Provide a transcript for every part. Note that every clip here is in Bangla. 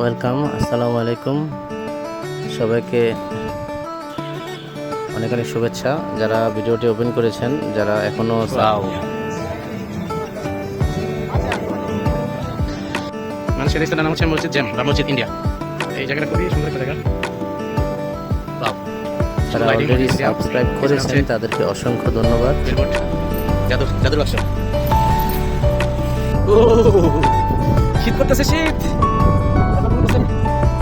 ওয়েলকাম আসসালামু আলাইকুম। সবাইকে অনেক অনেক শুভেচ্ছা। যারা ভিডিওটি ওপেন করেছেন যারা এখনও মানুষের রেস্তোরাঁ নাম হচ্ছে মসজিদ জ্যাম রাম মসজিদ ইন্ডিয়া। এই জায়গাটা খুবই সুন্দর একটা জায়গা। যারা অলরেডি সাবস্ক্রাইব করেছেন তাদেরকে অসংখ্য ধন্যবাদ। billboard, জাদু জাদুর বাক্স। শীত করতেছে শীত!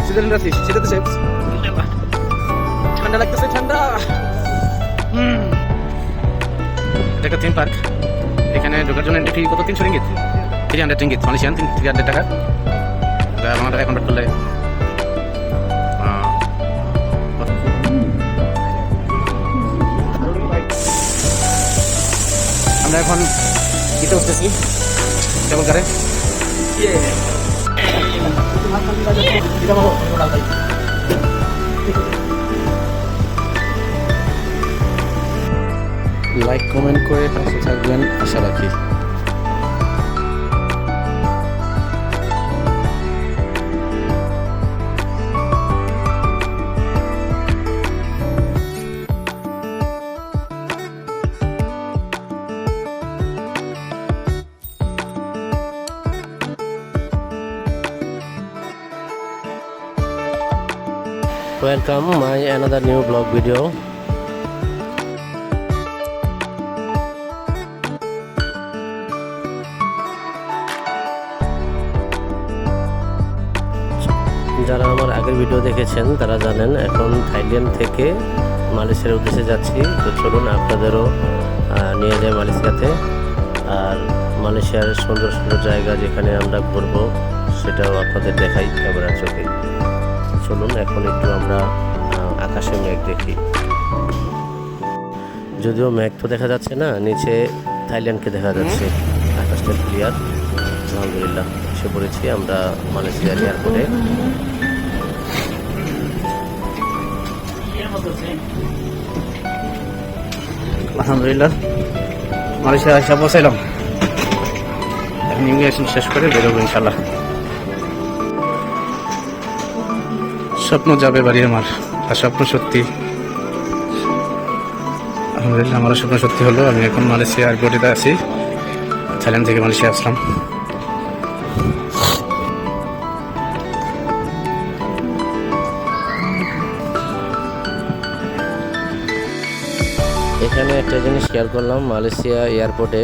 শীতের রাত্রি শীতের শীত ঠান্ডা লাগতেছে, ঠান্ডা। এটা একটা থিম পার্ক এখানে ঢোকার জন্য এন্ট্রি কত? তিনশো ringgit three hundred ringgit Malaysian three hundred টাকা। আমার টাকা কনভার্ট করলে আমরা এখন দিতে উঠতেছি কেবল কারে লাইক কমেন্ট করে পাশে থাকবেন আশা রাখি Welcome, my another new blog video. যারা আমার আগের ভিডিও দেখেছেন, তারা জানেন এখন থাইল্যান্ড থেকে মালয়েশিয়ার উদ্দেশ্যে যাচ্ছি। তো চলুন আপনাদেরও নিয়ে যাই মালয়েশিয়াতে। আর মালয়েশিয়ার সুন্দর সুন্দর জায়গা যেখানে আমরা ঘুরবো, সেটাও আপনাদের দেখাই ক্যামেরা চোখে। চলুন, এখন একটু আমরা আকাশে মেঘ দেখি। যদিও মেঘ তো দেখা যাচ্ছে না, নিচে থাইল্যান্ডকে দেখা যাচ্ছে। আকাশটা ক্লিয়ার আলহামদুলিল্লাহ, এসে পড়েছি আমরা মালয়েশিয়ার এয়ারপোর্টে আলহামদুলিল্লাহ, মালয়েশিয়া এসে পৌঁছাইলাম। এখন ইমিগ্রেশন শেষ করে বেরোবো ইনশাল্লাহ স্বপ্ন যাবে বাড়ি আমার। আর স্বপ্ন সত্যি। আলহামদুলিল্লাহ, আমারও স্বপ্ন সত্যি হলো। আমি এখন মালয়েশিয়া এয়ারপোর্টে আছি। থাইল্যান্ড থেকে মালয়েশিয়া আসলাম। এখানে একটা জিনিস খেয়াল করলাম, মালয়েশিয়া এয়ারপোর্টে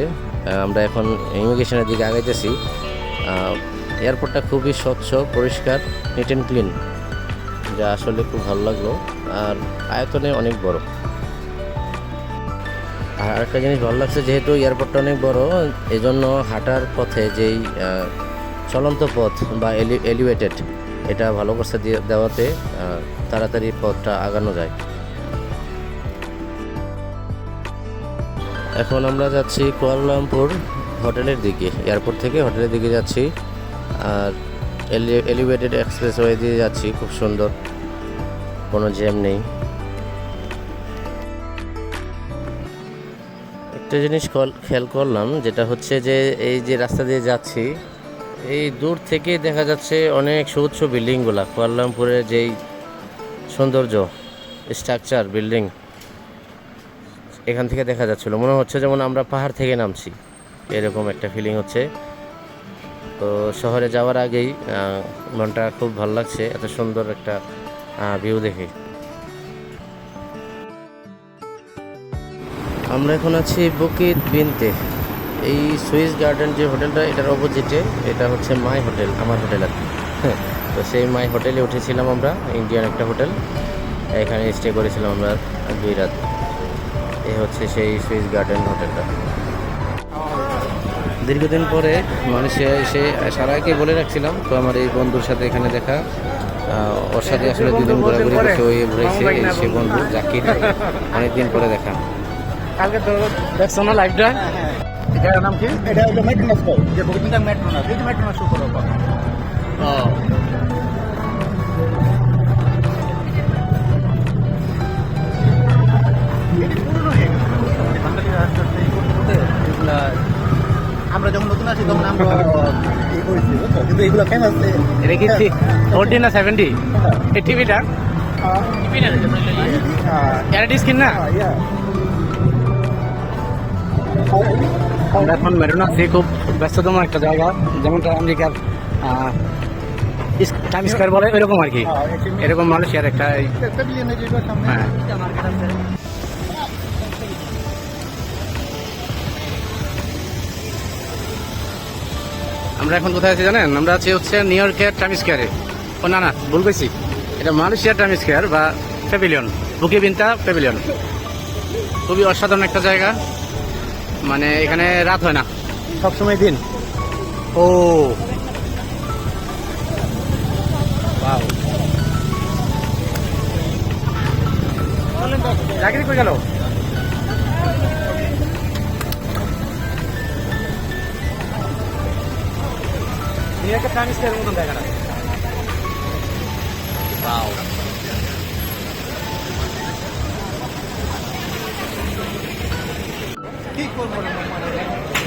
আমরা এখন ইমিগ্রেশনের দিকে আগাইতেছি। এয়ারপোর্টটা খুবই স্বচ্ছ, পরিষ্কার নিট অ্যান্ড ক্লিন যা আসলে খুব ভালো লাগল। আর আয়তনে অনেক বড়। আর আরেকটা জিনিস ভালো লাগছে, যেহেতু এয়ারপোর্টটা অনেক বড়, এজন্য হাঁটার পথে যেই চলন্ত পথ বা এলিভেটেড এটা ভালো করছে দেওয়াতে তাড়াতাড়ি পথটা আগানো যায়। এখন আমরা যাচ্ছি কুয়ালালামপুর হোটেলের দিকে এয়ারপোর্ট থেকে হোটেলের দিকে যাচ্ছি। আর এলিভেটেড এক্সপ্রেসওয়ে দিয়ে যাচ্ছি, খুব সুন্দর। কোনো জ্যাম নেই। একটা জিনিস খেয়াল করলাম, যেটা হচ্ছে যে এই যে রাস্তা দিয়ে যাচ্ছি, এই দূর থেকে দেখা যাচ্ছে অনেক সুউচ্চ বিল্ডিংগুলা কুয়ালালামপুরের যেই সৌন্দর্য স্ট্রাকচার বিল্ডিং এখান থেকে দেখা যাচ্ছিল। মনে হচ্ছে যেমন আমরা পাহাড় থেকে নামছি, এরকম একটা ফিলিং হচ্ছে। তো শহরে যাওয়ার আগেই মনটা খুব ভালো লাগছে, এত সুন্দর একটা ভিউ দেখে। আমরা এখন আছি বুকিত বিনতে এই সুইস গার্ডেন যে হোটেলটা এটার অপোজিটে এটা হচ্ছে মাই হোটেল আমার হোটেল আর হ্যাঁ, তো সেই মাই হোটেলে উঠেছিলাম আমরা ইন্ডিয়ান একটা হোটেল এখানে স্টে করেছিলাম আমরা দুই রাত। এই হচ্ছে সেই সুইস গার্ডেন হোটেলটা দীর্ঘদিন পরে মালয়েশিয়া এসে সারাকে বলে রাখছিলাম তো আমার এই বন্ধুর সাথে এখানে দেখা। ওর সাথে আসলে দুদিন ঘোরাঘুরি করতে ওই ঘুরেছে এই সে বন্ধু জাকির। অনেকদিন পরে দেখা। কালকে তো দেখছ না লাইভটা এটার নাম কি? এটা হলো মেট্রোনাস কল যে বগিটা মেট্রোনাস এই যে মেট্রোনাস উপর উপর আমরা যখন নতুন আছি তখন আমরা কিন্তু এগুলো ফেমাস এটা কি ফোরটি না সেভেন্টি এই টিভিটা এলইডি স্ক্রিন না? আমরা এখন মেরুনা আছি খুব ব্যস্ততম একটা জায়গা। যেমনটা আমেরিকার টাইম স্কোয়ার বলে এরকম আর কি। এরকম। মালয়েশিয়ার একটা হ্যাঁ। আমরা এখন কোথায় আছি জানেন? আমরা আছি হচ্ছে নিউ ইয়র্কের টাইম স্কোয়ারে ও না না ভুল পেয়েছি এটা মালয়েশিয়ার টাইম স্কোয়ার বা প্যাভিলিয়ন বুকে বিনতা প্যাভিলিয়ন খুবই অসাধারণ একটা জায়গা। মানে এখানে রাত হয় না। সবসময় দিন। ও. চাকরি করে গেল? টাইম স্কোয়ার মতন জায়গাটা Wow.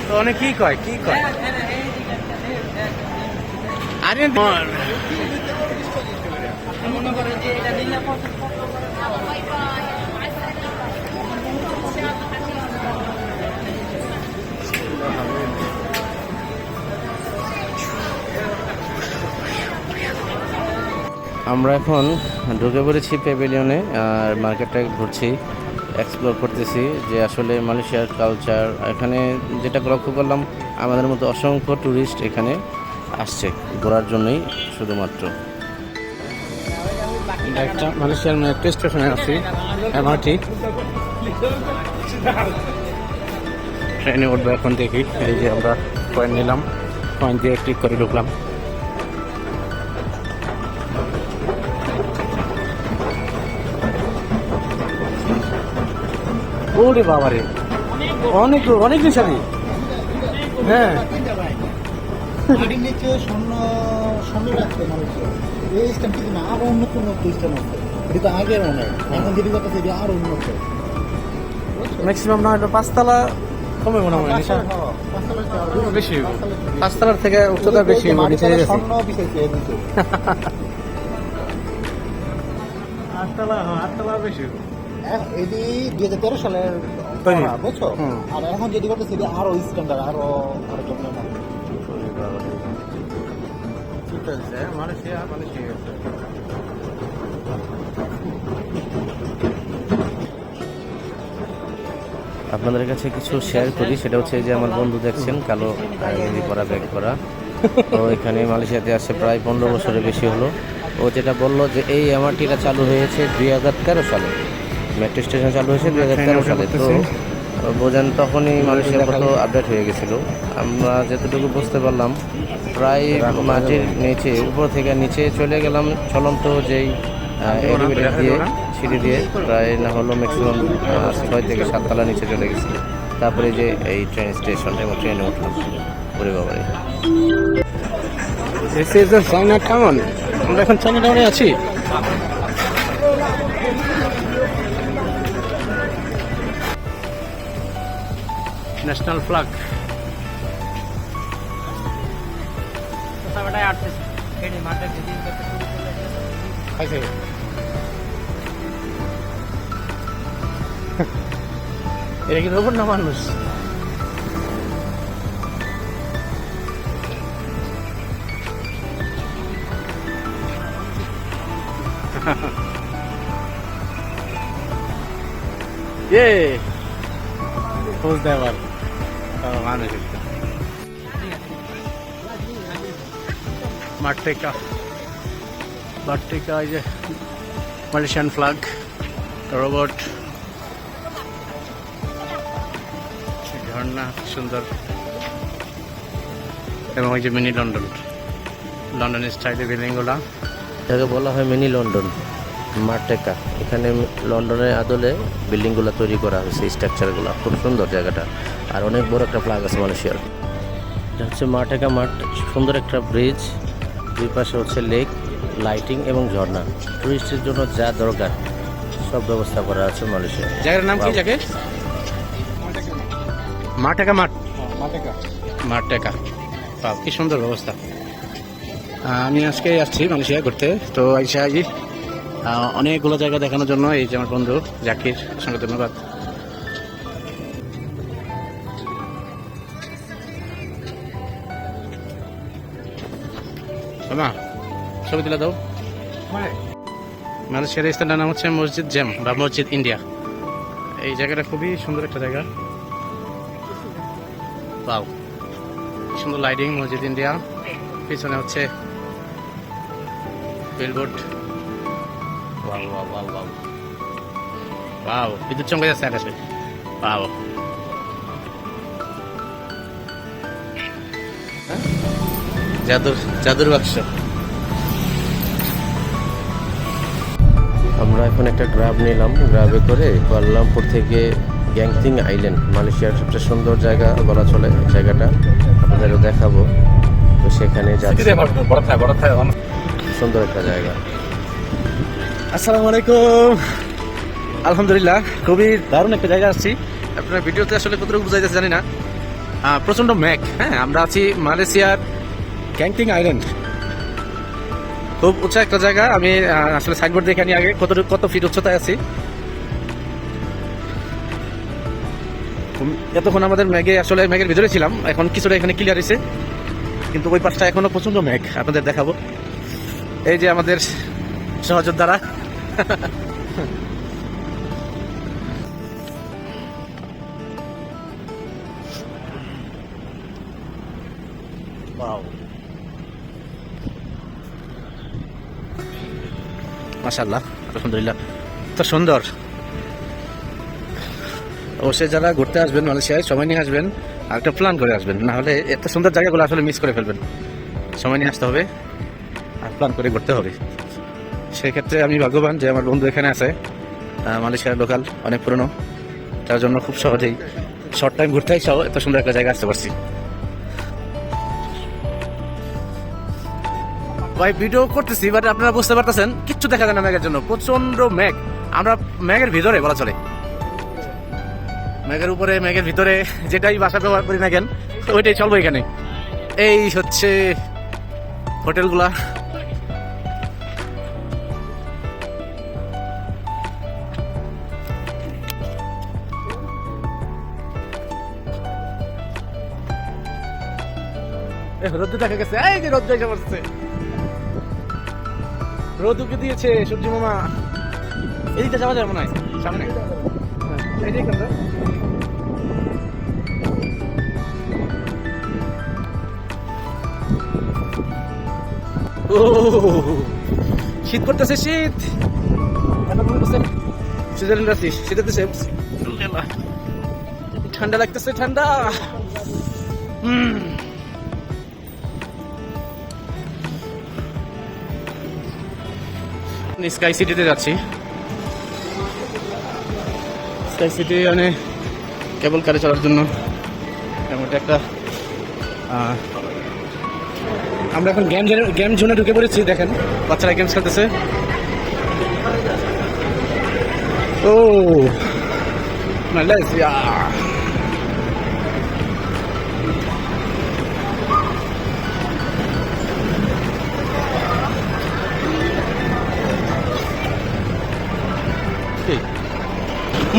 তো অনেক কি কয় কি কয় আরে মর আমরা এখন ঢুকে পড়েছি প্যাভিলিয়নে আর মার্কেটটা ঘুরছি এক্সপ্লোর করতেছি যে আসলে মালয়েশিয়ার কালচার এখানে যেটা লক্ষ্য করলাম, আমাদের মতো অসংখ্য ট্যুরিস্ট এখানে আসছে ঘোরার জন্যই শুধুমাত্র। মালয়েশিয়ার মেট্রো স্টেশনে আছি এমআরটি ট্রেনে উঠবো এখন দেখি, এই যে আমরা কয়েন নিলাম কয়েন দিয়ে ক্লিক করে ঢুকলাম। ওরে বাবারে। অনেক অনেক নিশানি হ্যাঁ। নিচে স্বর্ণ স্বর্ণ রাখতে মানুষ এই স্ট্যাম্প কিন্তু আরও উন্নত উন্নত স্ট্যাম্প আছে। এটা তো আগের অনেক এখন যেটি কথা সেটি আরও উন্নত। ম্যাক্সিমাম না পাঁচতলা কমে মনে হয় বেশি পাঁচতলার থেকে উচ্চতা বেশি নিচে নিচে। আটতলা হ্যাঁ আটতলা বেশি এটি দুই হাজার তেরো সালের বুঝছ? আর এখন সেটি আরও স্ট্যান্ডার্ড আরও আরও মালয়েশিয়া মালয়েশিয়া আপনাদের কাছে কিছু শেয়ার করি সেটা হচ্ছে যে আমার বন্ধু দেখছেন কালো গেঞ্জি পরা ব্যাগ করা তো এখানে মালয়েশিয়াতে আসে প্রায় পনেরো বছরের বেশি হলো। ও যেটা বলল যে এই এমআরটিটা চালু হয়েছে দুই হাজার তেরো সালে। মেট্রো স্টেশন চালু হয়েছে দু হাজার তেরো সালে। তো বোঝেন তখনই মানুষের কত আপডেট হয়ে গেছিল। আমরা যতটুকু বুঝতে পারলাম প্রায় মাটির নিচে উপর থেকে নিচে চলে গেলাম চলন্ত যেই এলিভেটর দিয়ে সিঁড়ি দিয়ে। প্রায় না হলো ম্যাক্সিমাম ছয় থেকে সাত তলা নিচে চলে গেছি। তারপরে যে এই ট্রেন স্টেশন এবং ট্রেনে উঠলাম। ওরে বাবারে। টাউন আমরা এখন চাইনা টাউনে আছি। ন্যাশনাল ফ্ল্যাগ এটা কি রোবট না মানুষ ये পোজ দেয় আবার একটা মার্টেকা মার্টেকা যে মালয়েশিয়ান ফ্ল্যাগ রোবট ঝর্ণা সুন্দর এবং ওই যে মিনি লন্ডন লন্ডন স্টাইলের বিল্ডিংগুলা এটাকে বলা হয় মিনি লন্ডন মার্টেকা এখানে লন্ডনের আদলে বিল্ডিংগুলো তৈরি করা হয়েছে স্ট্রাকচারগুলো খুব সুন্দর জায়গাটা। আর অনেক বড় একটা ফ্ল্যাগ আছে মালয়েশিয়ার। এটা হচ্ছে মার্টেকা মাঠ সুন্দর একটা ব্রিজ দুই পাশে হচ্ছে লেক লাইটিং এবং ঝর্ণা। টুরিস্টের জন্য যা দরকার সব ব্যবস্থা করা আছে মালয়েশিয়া জায়গার নাম কি. জায়গায় মাঠেকা মাঠ। মাটিকা মাঠেকা বাহ কি সুন্দর ব্যবস্থা। আমি আজকে আসছি মালয়েশিয়া ঘুরতে। তো আইসা আই অনেকগুলো জায়গা দেখানোর জন্য এই যে আমার বন্ধু জাকির সঙ্গে ধন্যবাদ। মা ছবি তুলে দাও। মালয়েশিয়ার স্থানটার নাম হচ্ছে মসজিদ জেম বা মসজিদ ইন্ডিয়া। এই জায়গাটা খুবই সুন্দর একটা জায়গা। বাও সুন্দর লাইটিং মসজিদ ইন্ডিয়া। পিছনে হচ্ছে বিলবোর্ড ওয়াও। ওয়াও, বিদ্যুৎ চমকে যাচ্ছে আকাশে। ওয়াও। জাদুর জাদুর বাক্স। আমরা এখন একটা গ্রাব নিলাম। গ্রাবে করে কুয়ালালামপুর থেকে গ্যাংথিং আইল্যান্ড মালয়েশিয়ার সবচেয়ে সুন্দর জায়গা বলা চলে জায়গাটা। আপনাদেরও দেখাবো। তো সেখানে যাচ্ছি। সুন্দর একটা জায়গা। আসসালামু আলাইকুম। আলহামদুলিল্লাহ খুবই দারুণ একটা জায়গা আসছি। আপনার ভিডিওতে আসলে কতটুকু বোঝা যাচ্ছে জানি না। প্রচণ্ড ম্যাক হ্যাঁ আমরা আছি মালয়েশিয়ার ক্যাংটিং আইল্যান্ড খুব উঁচা একটা জায়গা। আমি আসলে সাইনবোর্ড দেখে আনি আগে কতটুকু কত ফিট উচ্চতায় আছি। এতক্ষণ আমাদের ম্যাগে আসলে ম্যাগের ভিতরে ছিলাম। এখন কিছুটা এখানে ক্লিয়ার হয়েছে কিন্তু ওই পাশটা এখনও প্রচণ্ড ম্যাগ আপনাদের দেখাবো। এই যে আমাদের সহযোদ্ধারা। মাশাল্লাহ আলহামদুলিল্লাহ। তো সুন্দর। অবশ্যই যারা ঘুরতে আসবেন মালয়েশিয়ায়, সময় নিয়ে আসবেন আর একটা প্ল্যান করে আসবেন। না হলে এত সুন্দর জায়গাগুলো আসলে মিস করে ফেলবেন। সময় নিয়ে আসতে হবে আর প্ল্যান করে ঘুরতে হবে। সেক্ষেত্রে আমি ভাগ্যবান যে আমার বন্ধু এখানে আছে মালয়েশিয়ার লোকাল অনেক পুরনো। তার জন্য খুব সহজেই শর্ট টাইম ঘুরতে সহ এত সুন্দর একটা জায়গা আসতে পারছি। ভাই ভিডিও করতেছি বাট আপনারা বুঝতে পারতেছেন কিচ্ছু দেখা যায় না ম্যাগের জন্য। প্রচণ্ড ম্যাগ আমরা ম্যাগের ভিতরে বলা চলে। ম্যাগের উপরে ম্যাগের ভিতরে যেটাই বাসা ব্যবহার করি না কেন ওইটাই চলবো এখানে। এই হচ্ছে হোটেলগুলা। এ, রোদ্দু দেখা গেছে। এই যে রোদ্দু এসে পড়ছে রোদ উকে দিয়েছে সূর্য মামা। এদিকে যাওয়া যাবে মনে হয় সামনে? ও শীত করতেছে শীত। সুইজারল্যান্ড ঠান্ডা লাগতেছে ঠান্ডা। হুম। স্কাই সিটিতে যাচ্ছি। স্কাই সিটি মানে কেবল কারে চলার জন্য এমন একটা আমরা এখন গেম গেম জোনে ঢুকে পড়েছি, দেখেন। বাচ্চারা গেমস খেলতেছে। ও মালয়েশিয়া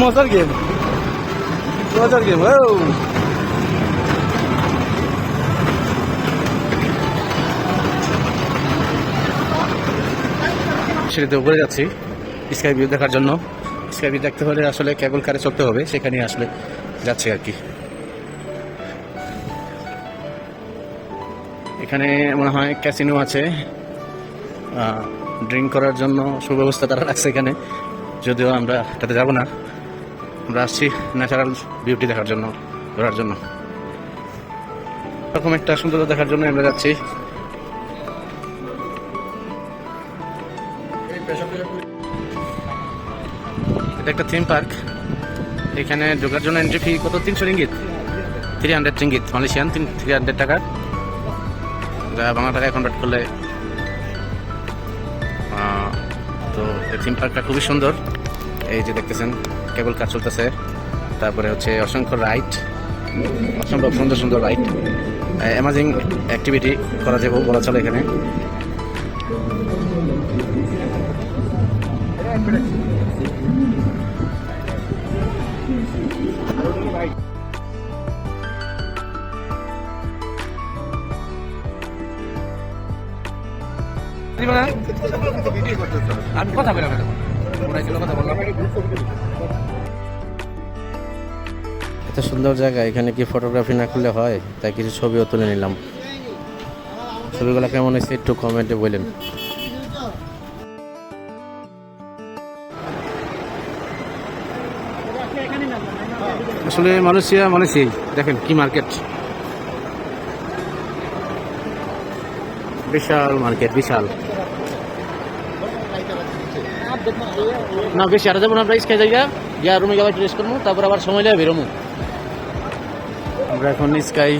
মজার গেম। মজার গেম, ও। সিঁড়িতে উপরে যাচ্ছি স্কাই ভিউ দেখার জন্য। স্কাই ভিউ দেখতে হলে আসলে কেবল কারে চলতে হবে সেখানে আসলে যাচ্ছি আর কি। এখানে মনে হয় ক্যাসিনো আছে। ড্রিঙ্ক করার জন্য সুব্যবস্থা তারা রাখছে এখানে। যদিও আমরা এটাতে যাব না। আমরা আসছি ন্যাচারাল বিউটি দেখার জন্য, ঘোরার জন্য। এরকম একটা সুন্দরতা দেখার জন্য আমরা যাচ্ছি। এটা একটা থিম পার্ক এখানে ঢোকার জন্য এন্ট্রি ফি কত? তিনশো ringgit three hundred ringgit Malaysian তিন থ্রি হান্ড্রেড টাকা। যা বাংলা টাকায় কনভার্ট করলে তো এই থিম পার্কটা খুবই সুন্দর। এই যে দেখতেছেন কেবল কাজ চলতেছে। তারপরে হচ্ছে অসংখ্য রাইড অসম্ভব সুন্দর সুন্দর রাইড অ্যামাজিং অ্যাক্টিভিটি করা যাবে বলা চলে এখানে। আমি কথা বললাম কথা বললাম। এত সুন্দর জায়গা, এখানে কি ফটোগ্রাফি না করলে হয়? তাই কিছু ছবিও তুলে নিলাম। ছবিগুলো কেমন হয়েছে একটু কমেন্টে বললেন আসলে মালয়েশিয়া সেই দেখেন কি মার্কেট বিশাল মার্কেট বিশাল। না, বেশি, আর যাব না, আমরা স্কাই জায়গা। গিয়া রুমে গিয়ে রেস্ট করব, তারপর আবার সময় লাগবে বেরোবো। আমরা এখন স্কাই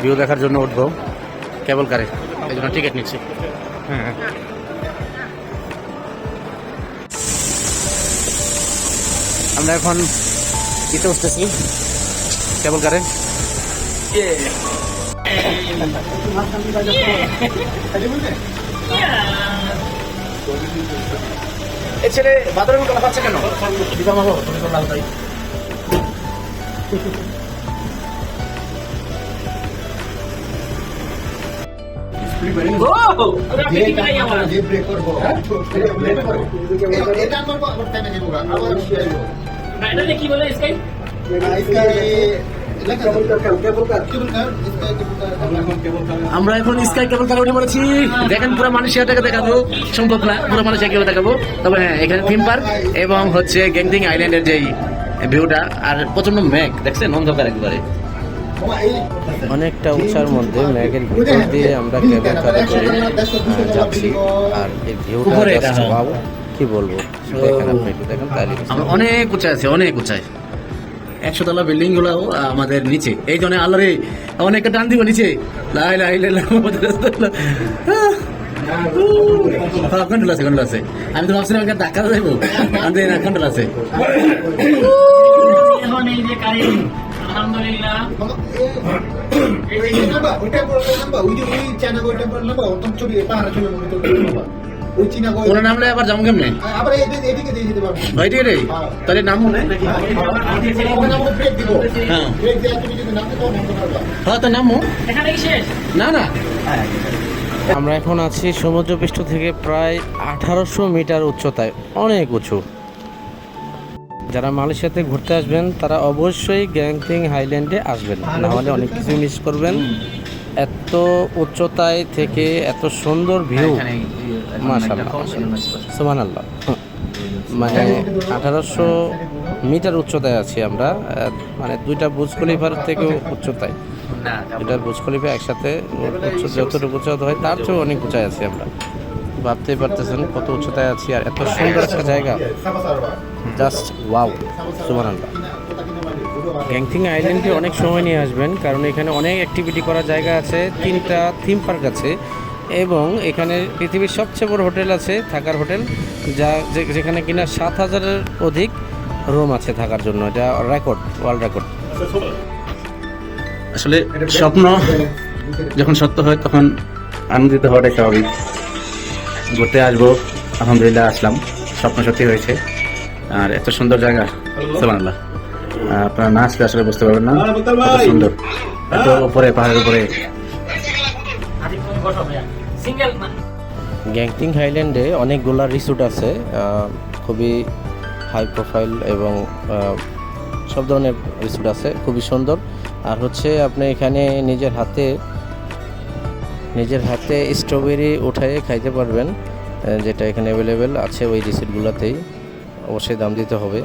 ভিউ দেখার জন্য উঠবো। কেবল কারে এই জন্য টিকিট নিচ্ছি। হ্যাঁ। আমরা এখন ইতে উঠতেছি। কেবল কারে এই ছেলে বাদরের মতো লাফাচ্ছে কেন? তুমি তো লাল তাই কি বলে স্কাই আমরা এখন স্কাই কেবল কারে উঠে পড়েছি। দেখেন পুরো মালয়েশিয়াটাকে দেখাবো। সম্ভব না পুরো মালয়েশিয়াকে দেখাবো। তবে হ্যাঁ এখানে থিম পার্ক এবং হচ্ছে গ্যাংটিং আইল্যান্ডের যেই ভিউটা আর প্রচণ্ড মেঘ দেখছেন? অন্ধকার একবারে। অনেকটা উঁচার মধ্যে ম্যাগের ভিতর দিয়ে আমরা কেবল কারে করে যাচ্ছি। আর এই ভিউটা উপরে just কি বলব? দেখেন আপনি একটু দেখেন তাহলে আমরা অনেক উঁচায় আছে অনেক উঁচায়। একশো তলা বিল্ডিংগুলো আমাদের নিচে। এই জন্য আল্লাহ রে অনেকটা টান দিব নিচে। লাই লাই লাই লাই কন্ট্রোল আছে কন্ট্রোল আছে। আমি তো ভাবছিলাম ধাক্কা যাব আমাদের না কন্ট্রোল আছে। যে নামলে আবার যাব কেমনে আবার এদিকে দিয়ে যেতে পারব ভাই ঠিক রে তাহলে নাম মনে? নাকি ব্রেক দিব হ্যাঁ। ব্রেক তুমি যদি হ্যাঁ তো নামো এখানে শেষ? না না। আমরা এখন আছি সমুদ্রপৃষ্ঠ থেকে প্রায় আঠারোশো মিটার উচ্চতায়। অনেক উঁচু। যারা মালয়েশিয়াতে ঘুরতে আসবেন তারা অবশ্যই গ্যাংটিং হাইল্যান্ডে আসবেন। না হলে অনেক কিছু মিস করবেন। এত উচ্চতায় থেকে এত সুন্দর ভিউ মাশাআল্লাহ সুমান আল্লাহ মানে আঠারোশো মিটার উচ্চতায় আছি আমরা। মানে দুইটা বুজ খলিফার থেকেও উচ্চতায়। দুইটা বুজ খলিফা একসাথে উচ্চ যতটুকু উচ্চতা হয় তার চেয়েও অনেক উঁচায় আছি আমরা। ভাবতেই পারতেছেন কত উচ্চতায় আছি আর এত সুন্দর একটা জায়গা। জাস্ট ওয়াও সুমান আল্লাহ গ্যাংথিং আইল্যান্ডে অনেক সময় নিয়ে আসবেন কারণ এখানে অনেক অ্যাক্টিভিটি করার জায়গা আছে তিনটা থিম পার্ক আছে এবং এখানে পৃথিবীর সবচেয়ে বড় হোটেল আছে থাকার হোটেল যা যে- যেখানে কিনা সাত হাজারের অধিক রুম আছে থাকার জন্য এটা রেকর্ড ওয়ার্ল্ড রেকর্ড আসলে স্বপ্ন যখন সত্য হয় তখন আনন্দিত হওয়াটাই স্বাভাবিক। ঘুরতে আসব। আলহামদুলিল্লাহ আসলাম। স্বপ্ন সত্যি হয়েছে। আর এত সুন্দর জায়গা। সোমান্লাহ আপনারা না আসলে আসলে বুঝতে পারবেন না। কত সুন্দর। এত উপরে পাহাড়ের উপরে। গ্যাংটিং হাইল্যান্ডে অনেকগুলা রিসোর্ট আছে খুবই হাই প্রোফাইল এবং সব ধরনের রিসোর্ট আছে খুবই সুন্দর। আর হচ্ছে আপনি এখানে নিজের হাতে নিজের হাতে স্ট্রবেরি উঠায়ে খাইতে পারবেন যেটা এখানে অ্যাভেলেবেল আছে ওই রিসোর্টগুলোতেই অবশ্যই দাম দিতে হবে।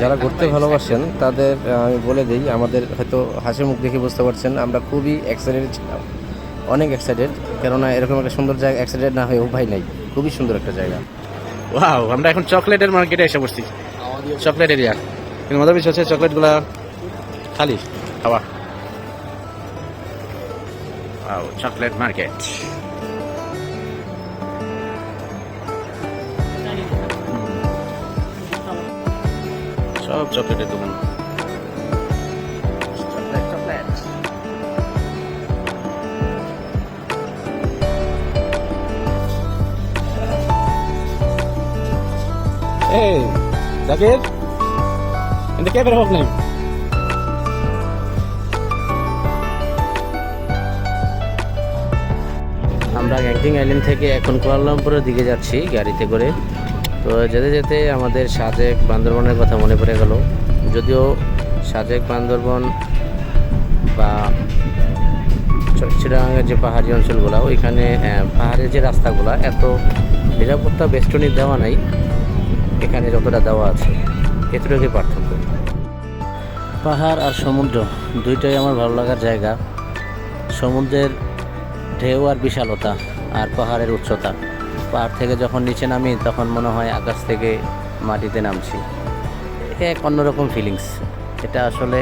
যারা ঘুরতে ভালোবাসেন, তাদের আমি বলে দিই, আমাদের হয়তো হাসি মুখ দেখে বুঝতে পারছেন, আমরা খুবই এক্সাইটেড ছিলাম অনেক এক্সাইটেড কেননা এরকম একটা সুন্দর জায়গা এক্সাইটেড না হয়ে উপায় নাই। খুবই সুন্দর একটা জায়গা। ওয়াও আমরা এখন চকলেটের মার্কেটে এসে বসছি চকলেট এরিয়া কিন্তু মজার বিষয় হচ্ছে চকলেটগুলা খালি, খাওয়া। ও চকলেট মার্কেট সব চকলেটের দোকান। চকলেট চকলেট এই Zakir in the cabin of name. আমরা গ্যাংটিং আইল্যান্ড থেকে এখন কুয়ালালামপুরের দিকে যাচ্ছি গাড়িতে করে। তো যেতে যেতে আমাদের সাজেক বান্দরবনের কথা মনে পড়ে গেল। যদিও সাজেক বান্দরবন বা চ- চিটাগাঙ্গের যে পাহাড়ি অঞ্চলগুলো, ওইখানে পাহাড়ের যে রাস্তাগুলো, এত নিরাপত্তা বেষ্টনী দেওয়া নাই। এখানে যতটা দেওয়া আছে, এতটুকুই পার্থক্য। পাহাড় আর সমুদ্র, দুইটাই আমার ভালো লাগার জায়গা। সমুদ্রের ঢেউ আর বিশালতা আর পাহাড়ের উচ্চতা। পাহাড় থেকে যখন নিচে নামি, তখন মনে হয় আকাশ থেকে মাটিতে নামছি। এক অন্যরকম ফিলিংস এটা আসলে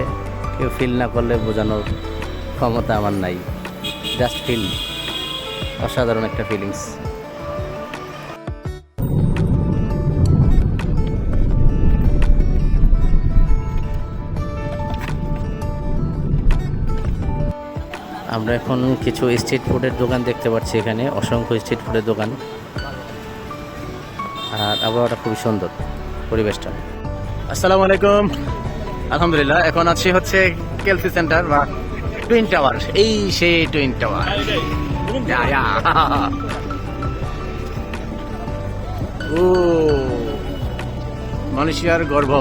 কেউ ফিল না করলে বোঝানোর ক্ষমতা আমার নাই। জাস্ট ফিল অসাধারণ একটা ফিলিংস আমরা এখন কিছু স্ট্রিট ফুডের দোকান দেখতে পাচ্ছি এখানে, অসংখ্য স্ট্রিট ফুডের দোকান। আর আবহাওয়াটা খুবই সুন্দর, পরিবেশটা। আসসালামু আলাইকুম। আলহামদুলিল্লাহ, এখন আছি হচ্ছে কেলসি সেন্টার বা টুইন টাওয়ার এই সেই টুইন টাওয়ার। ও মালয়েশিয়ার গর্ব।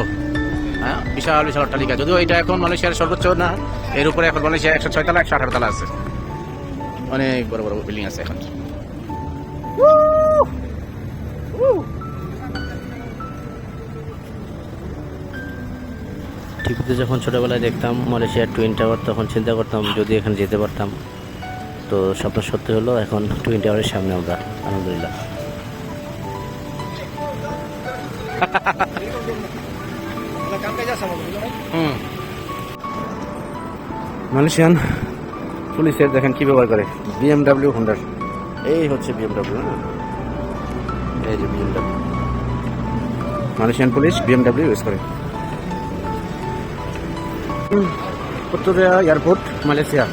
হ্যাঁ বিশাল বিশাল অট্টালিকা। যদিও এটা এখন মালয়েশিয়ার সর্বোচ্চ না এর উপরে এখন মালয়েশিয়া একশো ছয় তলা একশো আঠারো তলা আছে। অনেক বড় বড় বিল্ডিং আছে এখন। টিভিতে যখন ছোটোবেলায় দেখতাম মালয়েশিয়ার টুইন টাওয়ার তখন চিন্তা করতাম যদি এখানে যেতে পারতাম। তো স্বপ্ন সত্যি হলো এখন টুইন টাওয়ারের সামনে আমরা আলহামদুলিল্লাহ। হুম। মালয়েশিয়ান পুলিশের দেখেন কি ব্যবহার করে। বিএমডাব্লিউ হোন্ডার এই হচ্ছে বিএমডাব্লিউ এই যে BMW Malaysian police BMW use করে। উত্তরিয়া এয়ারপোর্ট মালয়েশিয়া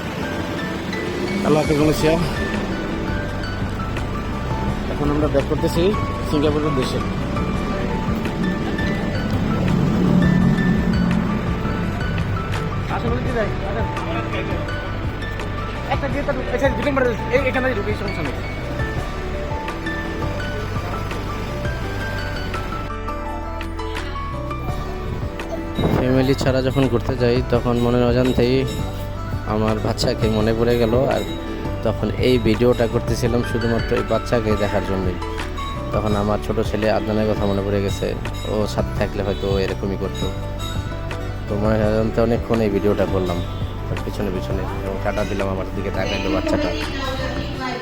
আল্লাহ হাফিজ মালয়েশিয়া এখন আমরা ব্যাক করতেছি সিঙ্গাপুরের দেশে মারে এই এখানে ঢুকে ফ্যামিলি ছাড়া যখন ঘুরতে যাই, তখন মনের অজান্তেই আমার বাচ্চাকে মনে পড়ে গেল আর তখন এই ভিডিওটা করতেছিলাম শুধুমাত্র এই বাচ্চাকে দেখার জন্যই। তখন আমার ছোট ছেলে আদনানের কথা মনে পড়ে গেছে, ও সাথে থাকলে হয়তো এরকমই করতো। তো মনে অজান্তে অনেকক্ষণ এই ভিডিওটা করলাম। তার পিছনে পিছনে এবং কাটা দিলাম আমার দিকে তাকাইলো বাচ্চাটা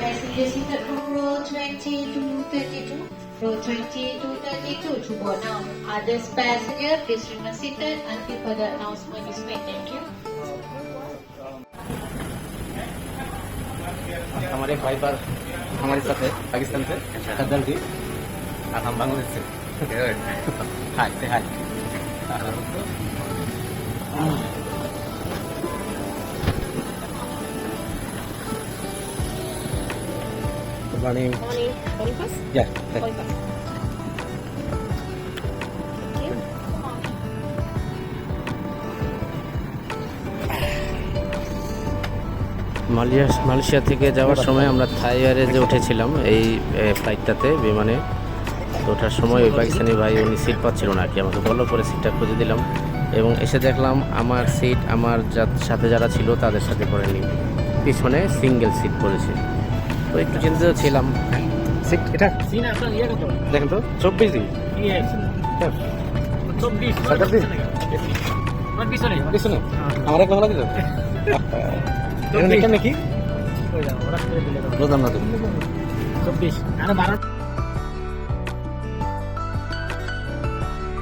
Passengers seated from row 20 to 32, row 20 to 32 to board now. Others passenger, please remain seated until further announcement is made. Thank you. हमारे भाई पर हमारे साथ है पाकिस्तान से सदर जी और हम बांग्लादेश से हाय से hi Good morning. Yeah, thank you. Malaysia Malaysia থেকে যাওয়ার সময় আমরা থাই এয়ারে উঠেছিলাম এই ফ্লাইটটাতে বিমানে তো ওঠার সময় ওই পাকিস্তানি ভাই উনি সিট পাচ্ছিল না আর কি আমাকে বলল করে সিটটা খুঁজে দিলাম। এবং এসে দেখলাম আমার সিট আমার সাথে যারা ছিল তাদের সাথে করেনি পিছনে সিঙ্গেল সিট পড়েছে। তো একটু চিন্তিত ছিলাম। এটা সিন আপনার ইয়ে দেখেন তো চব্বিশ দিন। ইয়ে চব্বিশ দিন। আমার পিছনে পিছনে এক এখানে তো। বুঝলাম না তো। চব্বিশ। আরে বারো।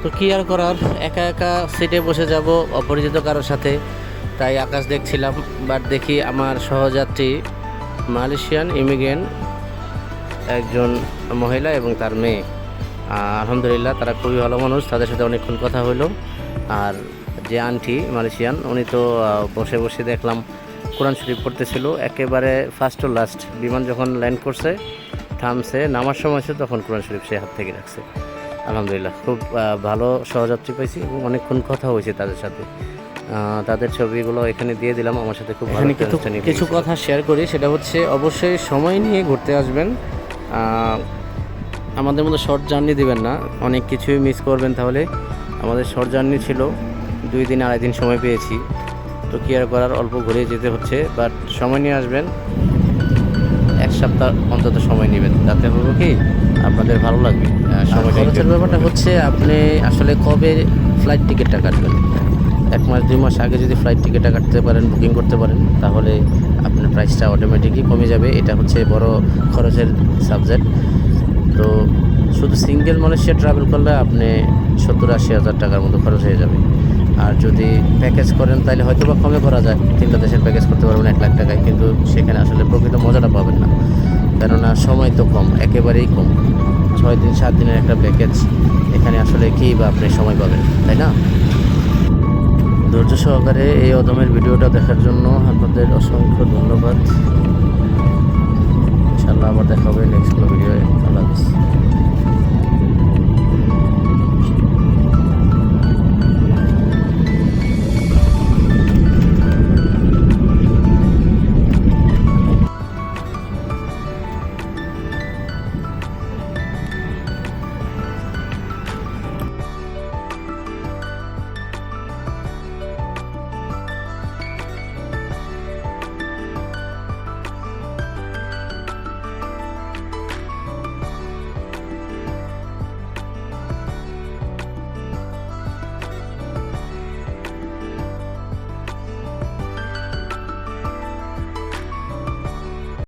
তো কি আর করার? একা একা সিটে বসে যাব অপরিচিত কারোর সাথে। তাই আকাশ দেখছিলাম বাট দেখি আমার সহযাত্রী মালয়েশিয়ান ইমিগ্রেন্ট একজন মহিলা এবং তার মেয়ে। আলহামদুলিল্লাহ তারা খুবই ভালো মানুষ, তাদের সাথে অনেকক্ষণ কথা হলো আর যে আন্টি মালয়েশিয়ান, উনি তো বসে বসে দেখলাম, কোরআন শরীফ পড়তেছিল। একেবারে ফার্স্ট ও লাস্ট বিমান যখন ল্যান্ড করছে, থামছে, নামার সময় হচ্ছে তখন কোরআন শরীফ সে হাত থেকে রাখছে। আলহামদুলিল্লাহ, খুব ভালো সহযাত্রী পাইছি এবং অনেকক্ষণ কথা হয়েছে তাদের সাথে। তাদের ছবিগুলো এখানে দিয়ে দিলাম। আমার সাথে খুব ভালো কিছু কিছু কথা শেয়ার করি সেটা হচ্ছে অবশ্যই সময় নিয়ে ঘুরতে আসবেন। আমাদের মতো শর্ট জার্নি দিবেন না। অনেক কিছুই মিস করবেন তাহলে। আমাদের শর্ট জার্নি ছিল দুই দিন আড়াই দিন সময় পেয়েছি। তো কি আর করার অল্প ঘুরে যেতে হচ্ছে। বাট সময় নিয়ে আসবেন। এক সপ্তাহ অন্তত সময় নেবেন। তাতে হলো কি আপনাদের ভালো লাগবে। সময় ব্যাপারটা হচ্ছে আপনি আসলে কবে ফ্লাইট টিকিটটা কাটবেন? এক মাস, দুই মাস আগে যদি ফ্লাইট টিকিটটা কাটতে পারেন বুকিং করতে পারেন, তাহলে আপনার প্রাইসটা অটোমেটিকই কমে যাবে। এটা হচ্ছে বড় খরচের সাবজেক্ট তো শুধু সিঙ্গেল মালয়েশিয়া ট্রাভেল করলে আপনি সত্তর আশি হাজার টাকার মতো খরচ হয়ে যাবে। আর যদি প্যাকেজ করেন, তাহলে হয়তো বা কমে করা যায়। তিনটা দেশের প্যাকেজ করতে পারবেন এক লাখ টাকায়, কিন্তু সেখানে আসলে প্রকৃত মজাটা পাবেন না। কেননা সময় তো কম, একেবারেই কম। ছয় দিন, সাত দিনের একটা প্যাকেজ এখানে আসলে কী বা আপনি সময় পাবেন, তাই না? ধৈর্য সহকারে এই অদমের ভিডিওটা দেখার জন্য আপনাদের অসংখ্য ধন্যবাদ। ইনশাল্লাহ আবার দেখা হবে নেক্সট ভিডিও আল্লাহ